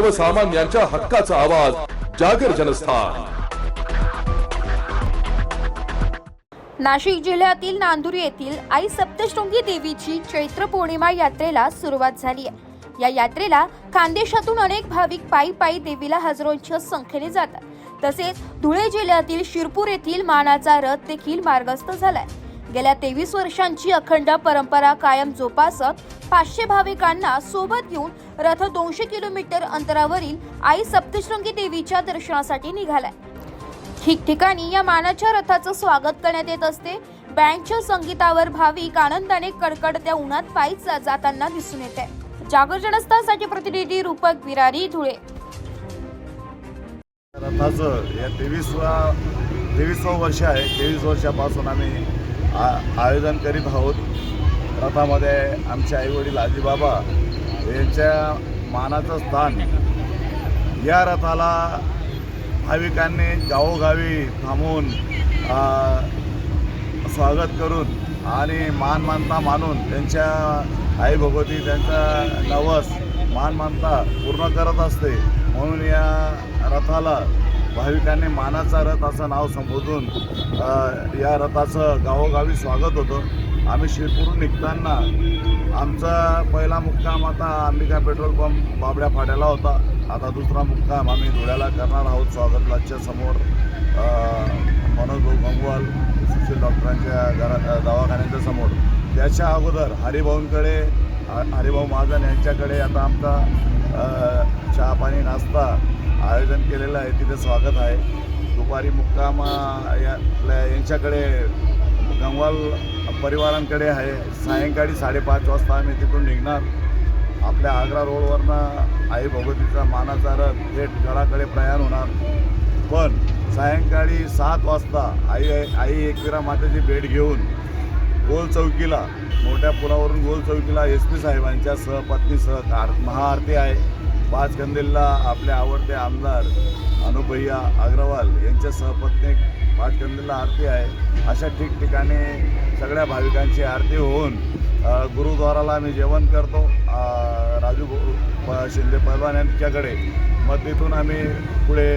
सर्वसामान्यांच्या हक्काचा आवाज जागर जनस्थान. नाशिक जिल्ह्यातील नांदूर येथील आई सप्तशृंगी देवीची चैत्र पौर्णिमा यात्रेला सुरुवात झाली आहे. या यात्रेला खानदेशातून अनेक भाविक पायी पायी देवीला हजारोंच्या संख्येने जातात. तसेच धुळे जिल्ह्यातील शिरपूर येथील मानाचा रथ देखील मार्गस्थ झालाय. गेल्या तेवीस वर्षांची अखंड परंपरा कायम जोपासत पाचशे भाविकांना सोबत घेऊन रथ दोनशे किलोमीटर अंतरावरील आई सप्तशृंगी देवीच्या दर्शनासाठी निघालाय. ठिकठिकाणी या मानाच्या रथाचं स्वागत करण्यात येत असते. बँडच्या संगीतावर भाविक आनंदाने कडकडत्या उन्हात पायी जाताना दिसून येत आहे जागर जनस्थासाठी प्रतिनिधी रूपक विरारी धुळे. रथाचं या तेवीसवा तेवीसवं वर्ष आहे. तेवीस वर्षापासून आम्ही आ- आयोजन करीत आहोत. रथामध्ये आमचे आईवडील आजीबाबा यांच्या मानाचं स्थान या रथाला भाविकांनी गावोगावी थांबून स्वागत करून आणि मान मानता मानून त्यांच्या आई भगवती त्यांचा नवस मान मानता पूर्ण करत असते. म्हणून या रथाला भाविकांनी मानाचा रथ असं नाव संबोधून या रथाचं गावोगावी स्वागत होतं. आम्ही शिरपूरून निघताना आमचा पहिला मुक्काम आता अंबिका पेट्रोल पंप बाबड्या फाट्याला होता. आता दुसरा मुक्काम आम्ही धुळ्याला करणार आहोत स्वागत स्वागतलाच्या समोर. मनोज भाऊ गंगवाल सुशील डॉक्टरांच्या घरा दवाखान्याच्या समोर. त्याच्या अगोदर हरिभाऊंकडे हरिभाऊ महाजन यांच्याकडे आता आमचा चहा पाणी नाश्ता आयोजन केलेलं आहे तिथे स्वागत आहे. दुपारी मुक्काम या आपल्या यांच्याकडे गंगवाल परिवारांकडे आहे. सायंकाळी साडेपाच वाजता आम्ही तिथून निघणार. आपल्या आग्रा रोडवरनं आई भगवतीचा मानाचा रथ थेट गडाकडे प्रयाण होणार. पण सायंकाळी सात वाजता आई आई एकविरा मातेची भेट घेऊन गोल चौकीला मोठ्या पुलावरून गोल चौकीला एस पी साहेबांच्या सहपत्नीसह आर महाआरती आहे. पाच कंदीलला आपले आवडते आमदार अनुभैया अग्रवाल यांच्या सहपत्नी पाच कंदीलला आरती आहे. अशा ठिकठिकाणी सगळ्या भाविकांची आरती होऊन गुरुद्वाराला आम्ही जेवण करतो. राजू शिंदे पैलवान यांच्याकडे. मग तिथून आम्ही पुढे